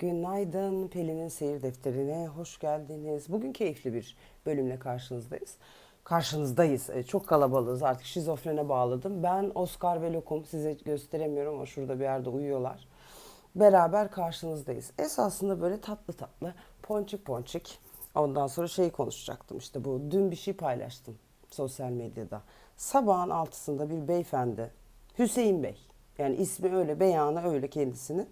Günaydın Pelin'in seyir defterine hoş geldiniz. Bugün keyifli bir bölümle karşınızdayız. Karşınızdayız. E, Çok kalabalığız artık şizofrene bağladım. Ben Oscar ve Lokum size gösteremiyorum ama şurada bir yerde uyuyorlar. Beraber karşınızdayız. Esasında böyle tatlı tatlı ponçik ponçik. Ondan sonra şey konuşacaktım işte bu dün bir şey paylaştım sosyal medyada. Sabahın altısında bir beyefendi Hüseyin Bey yani ismi öyle beyanı öyle kendisini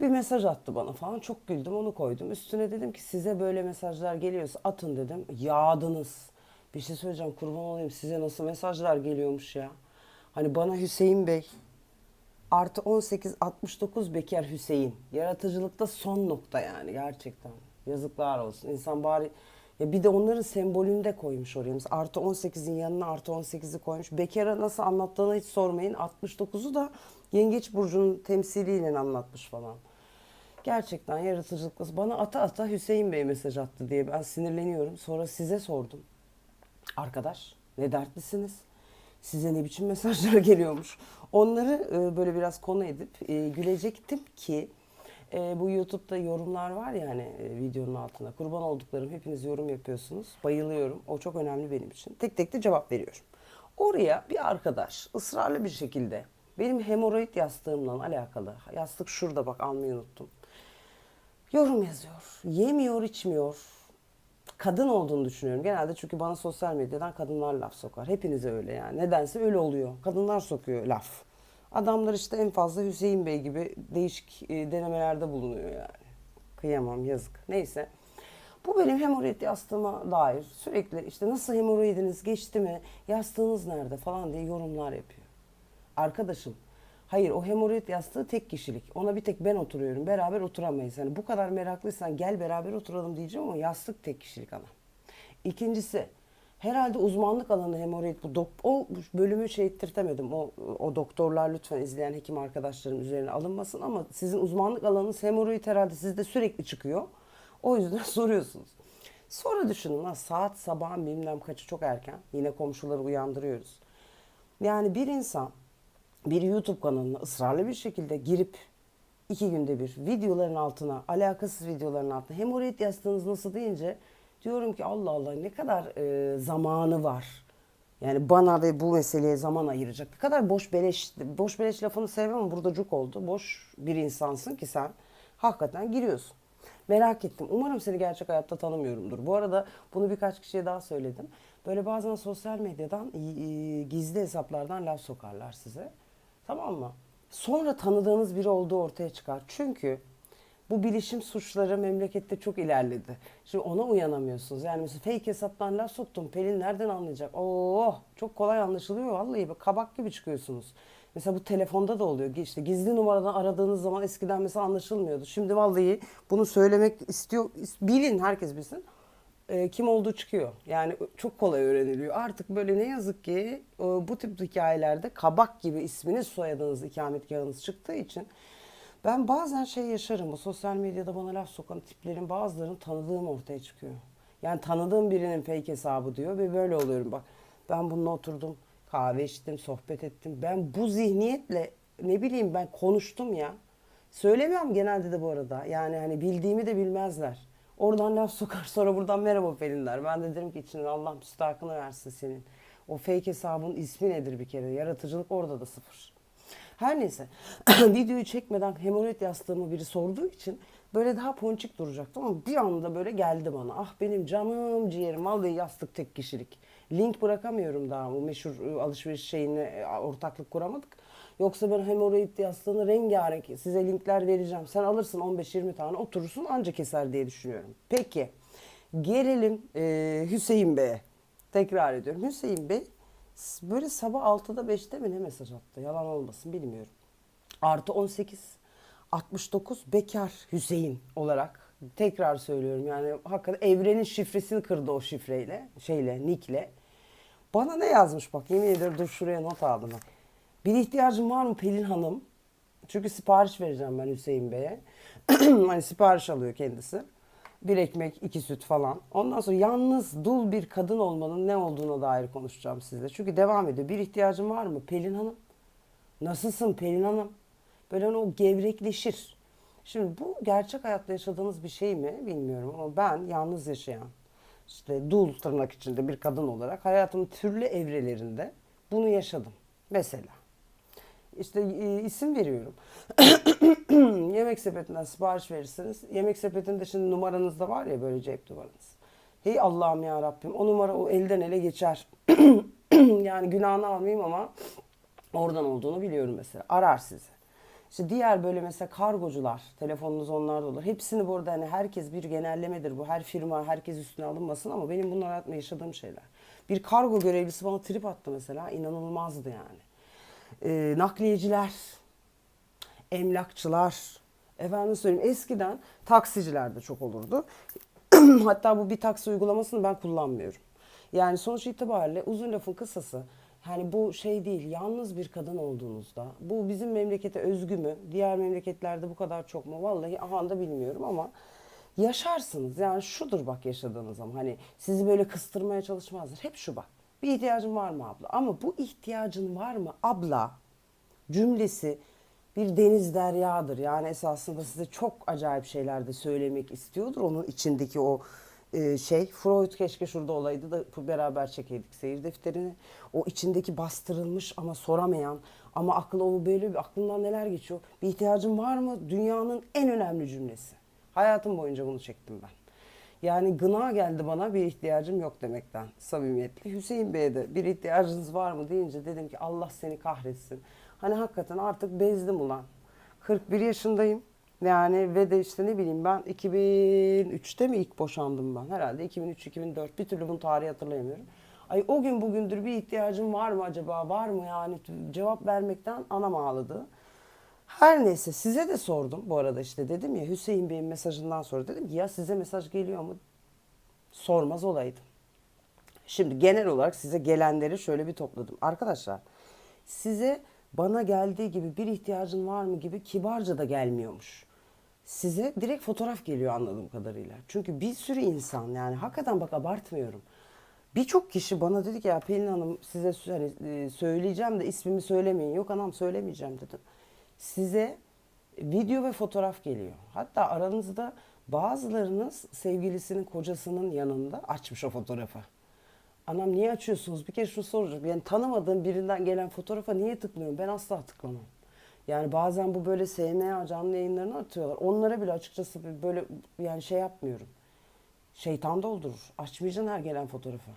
bir mesaj attı bana falan. Çok güldüm onu koydum. Üstüne dedim ki size böyle mesajlar geliyorsa atın dedim. Yağdınız. Bir şey söyleyeceğim kurban olayım size nasıl mesajlar geliyormuş ya. Hani bana Hüseyin Bey artı 18 69 bekar Hüseyin. Yaratıcılıkta son nokta yani gerçekten. Yazıklar olsun. İnsan bari ya bir de onların sembolünü de koymuş oraya. Mesela artı 18'in yanına artı 18'i koymuş. Bekara nasıl anlattığını hiç sormayın. 69'u da Yengeç Burcu'nun temsiliyle anlatmış falan. Gerçekten yaratıcılıklı. Bana ata ata Hüseyin Bey mesaj attı diye ben sinirleniyorum. Sonra size sordum. Arkadaş ne dertlisiniz? Size ne biçim mesajlar geliyormuş? Onları e, böyle biraz konu edip e, gülecektim ki e, bu YouTube'da yorumlar var ya hani e, videonun altına. Kurban olduklarım hepiniz yorum yapıyorsunuz. Bayılıyorum. O çok önemli benim için. Tek tek de cevap veriyorum. Oraya bir arkadaş ısrarlı bir şekilde benim hemoroid yastığımla alakalı. Yastık şurada bak almayı unuttum. Yorum yazıyor. Yemiyor, içmiyor. Kadın olduğunu düşünüyorum. Genelde çünkü bana sosyal medyadan kadınlar laf sokar. Hepinize öyle yani. Nedense öyle oluyor. Kadınlar sokuyor laf. Adamlar işte en fazla Hüseyin Bey gibi değişik e, denemelerde bulunuyor yani. Kıyamam yazık. Neyse. Bu benim hemoroid yastığıma dair sürekli işte nasıl hemoroidiniz geçti mi, yastığınız nerede falan diye yorumlar yapıyor. Arkadaşım hayır o hemoroid yastığı tek kişilik. Ona bir tek ben oturuyorum. Beraber oturamayız. Yani bu kadar meraklıysan gel beraber oturalım diyeceğim ama yastık tek kişilik ana. İkincisi herhalde uzmanlık alanı hemoroid bu dok o bölümü şey ettirtemedim. O o doktorlar lütfen izleyen hekim arkadaşlarım üzerine alınmasın ama sizin uzmanlık alanınız hemoroid herhalde sizde sürekli çıkıyor. O yüzden soruyorsunuz. Sonra düşünün lan saat sabahın bilmem kaçı çok erken. Yine komşuları uyandırıyoruz. Yani bir insan bir YouTube kanalına ısrarlı bir şekilde girip iki günde bir videoların altına, alakasız videoların altına hemoroid yastığınız nasıl deyince diyorum ki Allah Allah ne kadar e, zamanı var. Yani bana ve bu meseleye zaman ayıracak. Ne kadar boş beleş, boş beleş lafını sevmem ama burada cuk oldu. Boş bir insansın ki sen hakikaten giriyorsun. Merak ettim. Umarım seni gerçek hayatta tanımıyorumdur. Bu arada bunu birkaç kişiye daha söyledim. Böyle bazen sosyal medyadan gizli hesaplardan laf sokarlar size. Tamam mı? Sonra tanıdığınız biri olduğu ortaya çıkar. Çünkü bu bilişim suçları memlekette çok ilerledi. Şimdi ona uyanamıyorsunuz. Yani mesela fake hesaptan laf soktum. Pelin nereden anlayacak? Oo, çok kolay anlaşılıyor vallahi. Bak, Kabak gibi çıkıyorsunuz. Mesela bu telefonda da oluyor. İşte gizli numaradan aradığınız zaman eskiden mesela anlaşılmıyordu. Şimdi vallahi bunu söylemek istiyor. Bilin herkes bilsin e, kim olduğu çıkıyor. Yani çok kolay öğreniliyor. Artık böyle ne yazık ki e, bu tip hikayelerde kabak gibi isminiz, soyadınız, ikametgahınız çıktığı için ben bazen şey yaşarım. Bu sosyal medyada bana laf sokan tiplerin bazılarını tanıdığım ortaya çıkıyor. Yani tanıdığım birinin fake hesabı diyor ve böyle oluyorum bak. Ben bununla oturdum, kahve içtim, sohbet ettim. Ben bu zihniyetle ne bileyim ben konuştum ya. Söylemiyorum genelde de bu arada. Yani hani bildiğimi de bilmezler. Oradan laf sokar sonra buradan merhaba Pelinler. Ben de derim ki içinden Allah müstahakını versin senin. O fake hesabın ismi nedir bir kere? Yaratıcılık orada da sıfır. Her neyse videoyu çekmeden hemoroid yastığımı biri sorduğu için böyle daha ponçik duracaktım ama bir anda böyle geldi bana. Ah benim canım ciğerim vallahi yastık tek kişilik. Link bırakamıyorum daha bu meşhur ıı, alışveriş şeyine e, ortaklık kuramadık. Yoksa ben hemoroid yastığını rengarenk size linkler vereceğim. Sen alırsın 15-20 tane oturursun anca keser diye düşünüyorum. Peki gelelim e, Hüseyin Bey'e. Tekrar ediyorum. Hüseyin Bey böyle sabah 6'da 5'te mi ne mesaj attı? Yalan olmasın bilmiyorum. Artı 18 69 bekar Hüseyin olarak tekrar söylüyorum yani hakikaten evrenin şifresini kırdı o şifreyle şeyle nickle. Bana ne yazmış bak yemin ederim dur şuraya not aldım bak. Bir ihtiyacın var mı Pelin Hanım? Çünkü sipariş vereceğim ben Hüseyin Bey'e. hani sipariş alıyor kendisi. Bir ekmek, iki süt falan. Ondan sonra yalnız dul bir kadın olmanın ne olduğuna dair konuşacağım sizle. Çünkü devam ediyor. Bir ihtiyacın var mı Pelin Hanım? Nasılsın Pelin Hanım? Böyle hani o gevrekleşir. Şimdi bu gerçek hayatta yaşadığınız bir şey mi bilmiyorum ama ben yalnız yaşayan, işte dul tırnak içinde bir kadın olarak hayatımın türlü evrelerinde bunu yaşadım. Mesela işte e, isim veriyorum. yemek sepetinden sipariş verirsiniz. Yemek sepetinde şimdi numaranız da var ya böyle cep numaranız. Hey Allah'ım ya Rabbim o numara o elden ele geçer. yani günahını almayayım ama oradan olduğunu biliyorum mesela. Arar sizi. İşte diğer böyle mesela kargocular, telefonunuz onlarda olur. Hepsini burada hani herkes bir genellemedir bu. Her firma, herkes üstüne alınmasın ama benim bunlar hayatımda yaşadığım şeyler. Bir kargo görevlisi bana trip attı mesela. inanılmazdı yani. Ee, nakliyeciler, emlakçılar, efendim söyleyeyim eskiden taksiciler de çok olurdu. Hatta bu bir taksi uygulamasını ben kullanmıyorum. Yani sonuç itibariyle uzun lafın kısası yani bu şey değil yalnız bir kadın olduğunuzda bu bizim memlekete özgü mü diğer memleketlerde bu kadar çok mu vallahi aha da bilmiyorum ama yaşarsınız yani şudur bak yaşadığınız zaman hani sizi böyle kıstırmaya çalışmazlar hep şu bak bir ihtiyacın var mı abla ama bu ihtiyacın var mı abla cümlesi bir deniz deryadır. Yani esasında size çok acayip şeyler de söylemek istiyordur. Onun içindeki o e, şey. Freud keşke şurada olaydı da beraber çekeydik seyir defterini. O içindeki bastırılmış ama soramayan ama aklı o böyle bir aklından neler geçiyor. Bir ihtiyacın var mı? Dünyanın en önemli cümlesi. Hayatım boyunca bunu çektim ben. Yani gına geldi bana bir ihtiyacım yok demekten samimiyetli. Hüseyin Bey'e de bir ihtiyacınız var mı deyince dedim ki Allah seni kahretsin. Hani hakikaten artık bezdim ulan. 41 yaşındayım. Yani ve de işte ne bileyim ben 2003'te mi ilk boşandım ben? Herhalde 2003-2004 bir türlü bunu tarihi hatırlayamıyorum. Ay o gün bugündür bir ihtiyacım var mı acaba? Var mı yani? Cevap vermekten anam ağladı. Her neyse size de sordum bu arada işte dedim ya Hüseyin Bey'in mesajından sonra dedim ya size mesaj geliyor mu? Sormaz olaydım. Şimdi genel olarak size gelenleri şöyle bir topladım. Arkadaşlar size bana geldiği gibi bir ihtiyacın var mı gibi kibarca da gelmiyormuş. Size direkt fotoğraf geliyor anladığım kadarıyla. Çünkü bir sürü insan yani hakikaten bak abartmıyorum. Birçok kişi bana dedi ki ya Pelin Hanım size hani, e, söyleyeceğim de ismimi söylemeyin. Yok anam söylemeyeceğim dedim. Size video ve fotoğraf geliyor. Hatta aranızda bazılarınız sevgilisinin kocasının yanında açmış o fotoğrafı. Anam niye açıyorsunuz? Bir kere şunu soracağım. Yani tanımadığım birinden gelen fotoğrafa niye tıklıyorum? Ben asla tıklamam. Yani bazen bu böyle SMA canlı yayınlarını atıyorlar. Onlara bile açıkçası böyle yani şey yapmıyorum. Şeytan doldurur. Açmayacaksın her gelen fotoğrafı.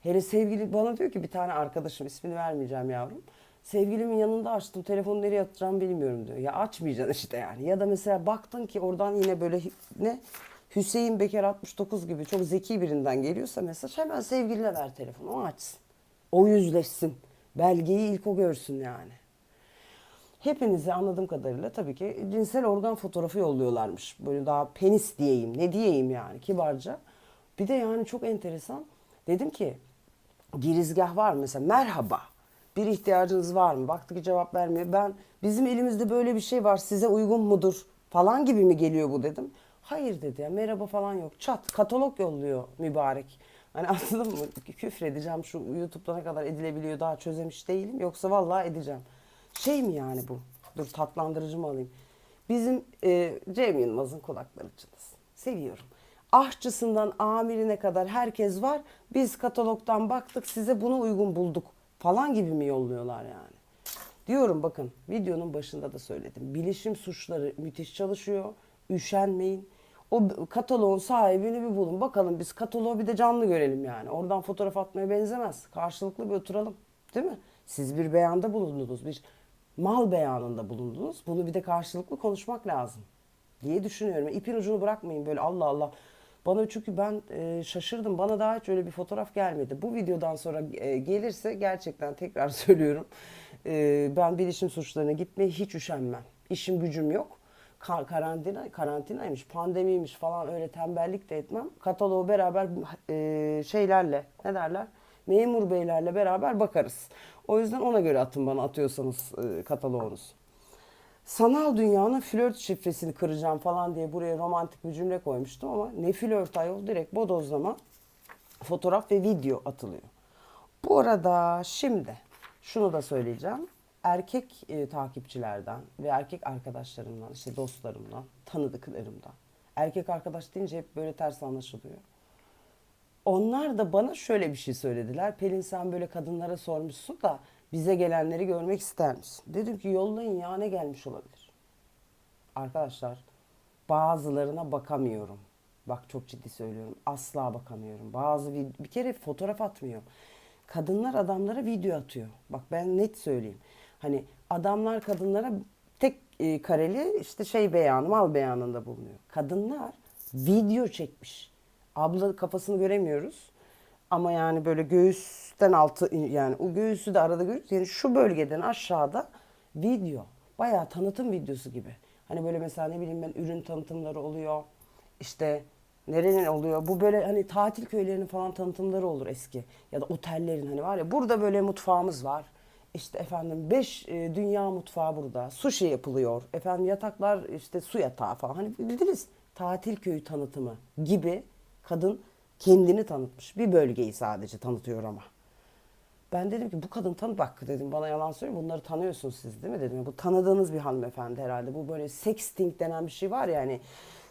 Hele sevgili bana diyor ki bir tane arkadaşım ismini vermeyeceğim yavrum. Sevgilimin yanında açtım telefonu nereye atacağım bilmiyorum diyor. Ya açmayacaksın işte yani. Ya da mesela baktın ki oradan yine böyle ne Hüseyin Beker 69 gibi çok zeki birinden geliyorsa mesaj hemen sevgiline ver telefonu o açsın. O yüzleşsin. Belgeyi ilk o görsün yani. Hepinize anladığım kadarıyla tabii ki cinsel organ fotoğrafı yolluyorlarmış. Böyle daha penis diyeyim ne diyeyim yani kibarca. Bir de yani çok enteresan. Dedim ki girizgah var mesela merhaba bir ihtiyacınız var mı? Baktı ki cevap vermiyor. Ben bizim elimizde böyle bir şey var size uygun mudur falan gibi mi geliyor bu dedim. Hayır dedi ya merhaba falan yok. Çat katalog yolluyor mübarek. Hani anladın mı? Küfür edeceğim şu YouTube'da ne kadar edilebiliyor daha çözemiş değilim. Yoksa vallahi edeceğim. Şey mi yani bu? Dur tatlandırıcı mı alayım? Bizim e, Cem Yılmaz'ın kulakları çınlasın. Seviyorum. Ahçısından amirine kadar herkes var. Biz katalogdan baktık size bunu uygun bulduk falan gibi mi yolluyorlar yani? Diyorum bakın videonun başında da söyledim. Bilişim suçları müthiş çalışıyor. Üşenmeyin. O kataloğun sahibini bir bulun. Bakalım biz kataloğu bir de canlı görelim yani. Oradan fotoğraf atmaya benzemez. Karşılıklı bir oturalım. Değil mi? Siz bir beyanda bulundunuz. Bir mal beyanında bulundunuz. Bunu bir de karşılıklı konuşmak lazım diye düşünüyorum. İpin ucunu bırakmayın böyle Allah Allah. Bana çünkü ben e, şaşırdım. Bana daha hiç öyle bir fotoğraf gelmedi. Bu videodan sonra e, gelirse gerçekten tekrar söylüyorum. E, ben bilişim suçlarına gitmeye hiç üşenmem. İşim gücüm yok. Ka- karantina karantinaymış, pandemiymiş falan öyle tembellik de etmem. Kataloğu beraber e, şeylerle ne derler? Memur beylerle beraber bakarız. O yüzden ona göre atın bana atıyorsanız e, kataloğunuz sanal dünyanın flört şifresini kıracağım falan diye buraya romantik bir cümle koymuştum ama ne flört ayol direkt bodozlama fotoğraf ve video atılıyor. Bu arada şimdi şunu da söyleyeceğim. erkek e, takipçilerden ve erkek arkadaşlarımdan, işte dostlarımdan, tanıdıklarımdan. Erkek arkadaş deyince hep böyle ters anlaşılıyor. Onlar da bana şöyle bir şey söylediler. Pelin sen böyle kadınlara sormuşsun da bize gelenleri görmek ister misin? Dedim ki yollayın ya ne gelmiş olabilir? Arkadaşlar bazılarına bakamıyorum. Bak çok ciddi söylüyorum. Asla bakamıyorum. Bazı vid- bir kere fotoğraf atmıyor. Kadınlar adamlara video atıyor. Bak ben net söyleyeyim. Hani adamlar kadınlara tek e, kareli işte şey beyanı, mal beyanında bulunuyor. Kadınlar video çekmiş. Abla kafasını göremiyoruz. Ama yani böyle göğüsten altı yani o göğüsü de arada görüyoruz. Yani şu bölgeden aşağıda video. Bayağı tanıtım videosu gibi. Hani böyle mesela ne bileyim ben ürün tanıtımları oluyor. İşte nerenin oluyor? Bu böyle hani tatil köylerinin falan tanıtımları olur eski. Ya da otellerin hani var ya burada böyle mutfağımız var. İşte efendim 5 dünya mutfağı burada. Sushi yapılıyor. Efendim yataklar işte su yatağı falan. Hani bildiniz tatil köyü tanıtımı gibi kadın kendini tanıtmış. Bir bölgeyi sadece tanıtıyor ama. Ben dedim ki bu kadın tanı bak dedim bana yalan söylüyor bunları tanıyorsunuz siz değil mi dedim. Bu tanıdığınız bir hanımefendi herhalde. Bu böyle sexting denen bir şey var ya hani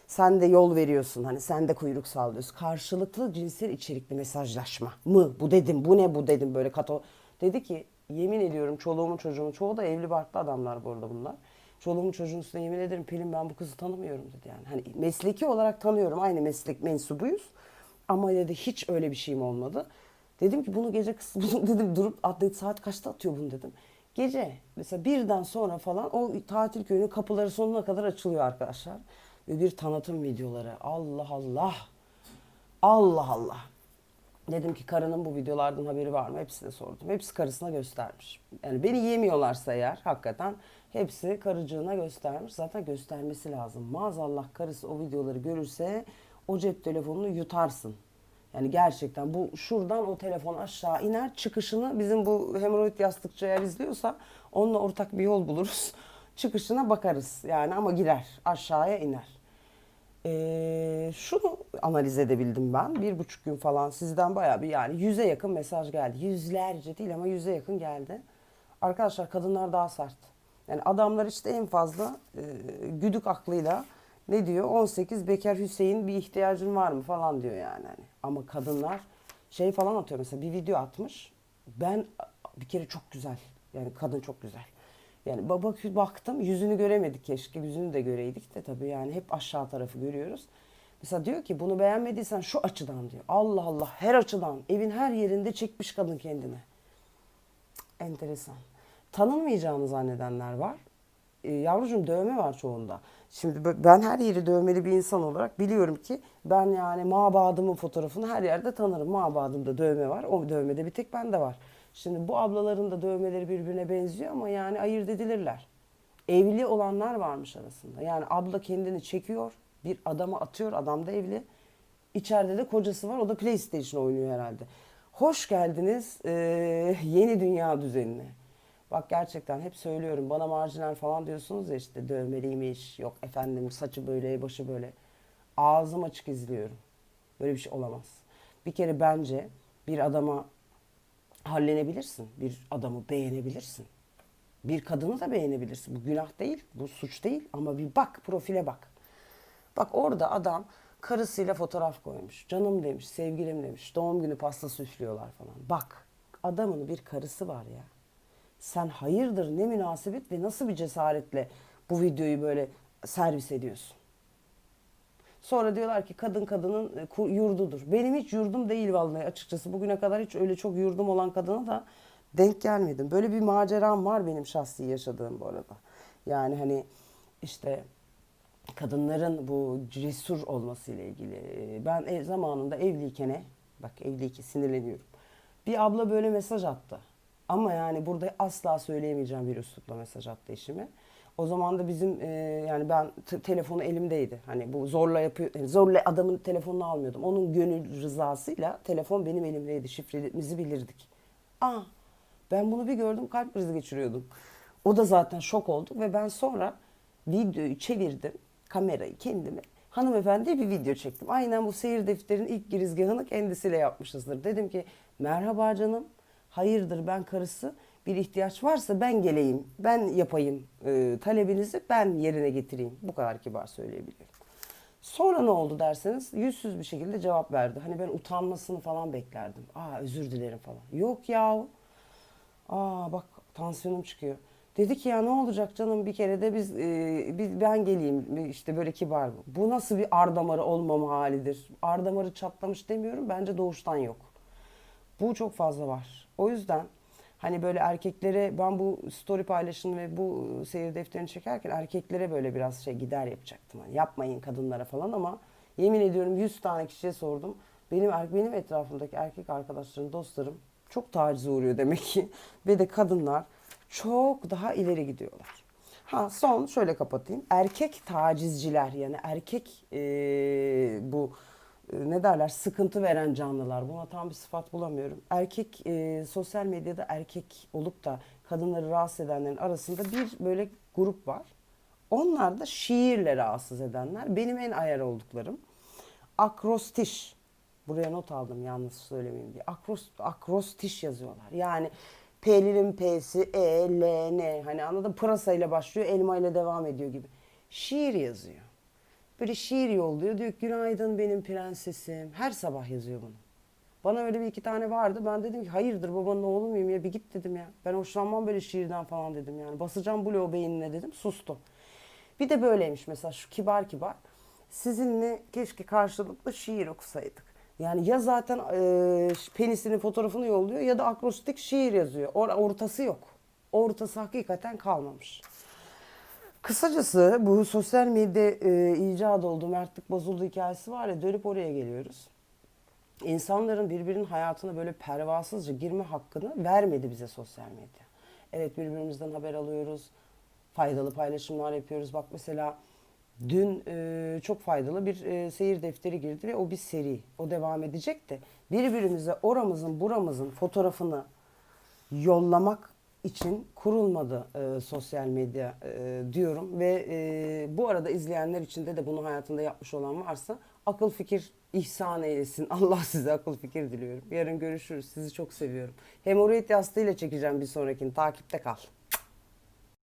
sen de yol veriyorsun hani sen de kuyruk sallıyorsun. Karşılıklı cinsel içerikli mesajlaşma mı bu dedim bu ne bu dedim böyle kato. Dedi ki yemin ediyorum çoluğumun çocuğumun çoğu da evli barklı adamlar bu arada bunlar. Çoluğumun çocuğun üstüne yemin ederim Pelin ben bu kızı tanımıyorum dedi yani. Hani mesleki olarak tanıyorum aynı meslek mensubuyuz. Ama dedi hiç öyle bir şeyim olmadı. Dedim ki bunu gece bunu dedim durup atlet saat kaçta atıyor bunu dedim. Gece mesela birden sonra falan o tatil köyünün kapıları sonuna kadar açılıyor arkadaşlar. Ve bir tanıtım videoları. Allah Allah. Allah Allah. Dedim ki karının bu videolardan haberi var mı? Hepsine sordum. Hepsi karısına göstermiş. Yani beni yemiyorlarsa eğer hakikaten hepsi karıcığına göstermiş. Zaten göstermesi lazım. Maazallah karısı o videoları görürse o cep telefonunu yutarsın. Yani gerçekten bu şuradan o telefon aşağı iner. Çıkışını bizim bu hemoroid yastıkçı eğer izliyorsa onunla ortak bir yol buluruz. Çıkışına bakarız yani ama girer aşağıya iner. Ee, şunu analiz edebildim ben. Bir buçuk gün falan sizden bayağı bir yani yüze yakın mesaj geldi. Yüzlerce değil ama yüze yakın geldi. Arkadaşlar kadınlar daha sert. Yani adamlar işte en fazla e, güdük aklıyla ne diyor? 18 Bekar Hüseyin bir ihtiyacın var mı falan diyor yani. Hani. Ama kadınlar şey falan atıyor mesela bir video atmış. Ben bir kere çok güzel. Yani kadın çok güzel. Yani baba baktım yüzünü göremedik keşke yüzünü de göreydik de tabii yani hep aşağı tarafı görüyoruz. Mesela diyor ki bunu beğenmediysen şu açıdan diyor. Allah Allah her açıdan evin her yerinde çekmiş kadın kendine. Cık, Enteresan. Tanınmayacağını zannedenler var. E, yavrucuğum dövme var çoğunda. Şimdi ben her yeri dövmeli bir insan olarak biliyorum ki ben yani mabadımın fotoğrafını her yerde tanırım. Mabadımda dövme var. O dövmede bir tek bende var. Şimdi bu ablaların da dövmeleri birbirine benziyor ama yani ayırt edilirler. Evli olanlar varmış arasında. Yani abla kendini çekiyor, bir adama atıyor, adam da evli. İçeride de kocası var, o da PlayStation oynuyor herhalde. Hoş geldiniz eee, yeni dünya düzenine. Bak gerçekten hep söylüyorum bana marjinal falan diyorsunuz ya işte dövmeliymiş, yok efendim saçı böyle, başı böyle. Ağzım açık izliyorum. Böyle bir şey olamaz. Bir kere bence bir adama hallenebilirsin. Bir adamı beğenebilirsin. Bir kadını da beğenebilirsin. Bu günah değil, bu suç değil ama bir bak, profile bak. Bak orada adam karısıyla fotoğraf koymuş. Canım demiş, sevgilim demiş. Doğum günü pastası üflüyorlar falan. Bak adamın bir karısı var ya. Sen hayırdır ne münasebet ve nasıl bir cesaretle bu videoyu böyle servis ediyorsun? Sonra diyorlar ki kadın kadının e, yurdudur. Benim hiç yurdum değil vallahi açıkçası. Bugüne kadar hiç öyle çok yurdum olan kadına da denk gelmedim. Böyle bir maceram var benim şahsi yaşadığım bu arada. Yani hani işte kadınların bu cesur olması ile ilgili. e, Ben ev zamanında evliyken bak evliyken sinirleniyorum. Bir abla böyle mesaj attı. Ama yani burada asla söyleyemeyeceğim bir üslupla mesaj attı eşime. O zaman da bizim e, yani ben telefonu elimdeydi. Hani bu zorla yapıyor. yani zorla adamın telefonunu almıyordum. Onun gönül rızasıyla telefon benim elimdeydi. Şifremizi bilirdik. Aa ben bunu bir gördüm kalp krizi geçiriyordum. O da zaten şok oldu ve ben sonra videoyu çevirdim. Kamerayı kendime. Hanımefendiye bir video çektim. Aynen bu seyir defterinin ilk girizgahını kendisiyle yapmışızdır. Dedim ki merhaba canım. Hayırdır ben karısı. bir ihtiyaç varsa ben geleyim, ben yapayım e, talebinizi ben yerine getireyim. Bu kadar kibar söyleyebiliyorum. Sonra ne oldu derseniz yüzsüz bir şekilde cevap verdi. Hani ben utanmasını falan beklerdim. Aa özür dilerim falan. Yok yahu. Aa bak tansiyonum çıkıyor. Dedi ki ya ne olacak canım bir kere de biz, e, biz ben geleyim işte böyle kibar. Bu nasıl bir ar damarı olmama halidir? Ar damarı çatlamış demiyorum bence doğuştan yok. Bu çok fazla var. O yüzden hani böyle erkeklere ben bu story paylaşımı ve bu seyir defterini çekerken erkeklere böyle biraz şey gider yapacaktım. Hani yapmayın kadınlara falan ama yemin ediyorum 100 tane kişiye sordum. Benim er- benim etrafımdaki erkek arkadaşlarım, dostlarım çok tacize uğruyor demek ki. Ve de kadınlar çok daha ileri gidiyorlar. Ha son şöyle kapatayım. Erkek tacizciler yani erkek eee, bu ne derler sıkıntı veren canlılar. Buna tam bir sıfat bulamıyorum. Erkek e, sosyal medyada erkek olup da kadınları rahatsız edenlerin arasında bir böyle grup var. Onlar da şiirle rahatsız edenler. Benim en ayar olduklarım. Akrostiş. Buraya not aldım yanlış söylemeyeyim diye. Akros, akrostiş yazıyorlar. Yani P'lerin P'si, E, L, N. Hani anladın pırasa ile başlıyor, elma ile devam ediyor gibi. Şiir yazıyor. Böyle şiir yolluyor. Diyor günaydın benim prensesim. Her sabah yazıyor bunu. Bana öyle bir iki tane vardı. Ben dedim ki hayırdır babanın oğlu muyum ya bir git dedim ya. Ben hoşlanmam böyle şiirden falan dedim yani. Basacağım bloğu beynine dedim. Sustu. Bir de böyleymiş mesela şu kibar kibar. Sizinle keşke karşılıklı şiir okusaydık. Yani ya zaten e, penisinin fotoğrafını yolluyor ya da akrostik şiir yazıyor. Or- ortası yok. Ortası hakikaten kalmamış. Kısacası bu sosyal medya e, icat oldu, mertlik bozuldu hikayesi var ya dönüp oraya geliyoruz. İnsanların birbirinin hayatına böyle pervasızca girme hakkını vermedi bize sosyal medya. Evet birbirimizden haber alıyoruz, faydalı paylaşımlar yapıyoruz. Bak mesela dün e, çok faydalı bir e, seyir defteri girdi ve o bir seri. O devam edecek de birbirimize oramızın buramızın fotoğrafını yollamak için kurulmadı e, sosyal medya e, diyorum ve e, bu arada izleyenler içinde de bunu hayatında yapmış olan varsa akıl fikir ihsan eylesin. Allah size akıl fikir diliyorum. Yarın görüşürüz. Sizi çok seviyorum. Hemoroid yastığıyla çekeceğim bir sonrakini. Takipte kal.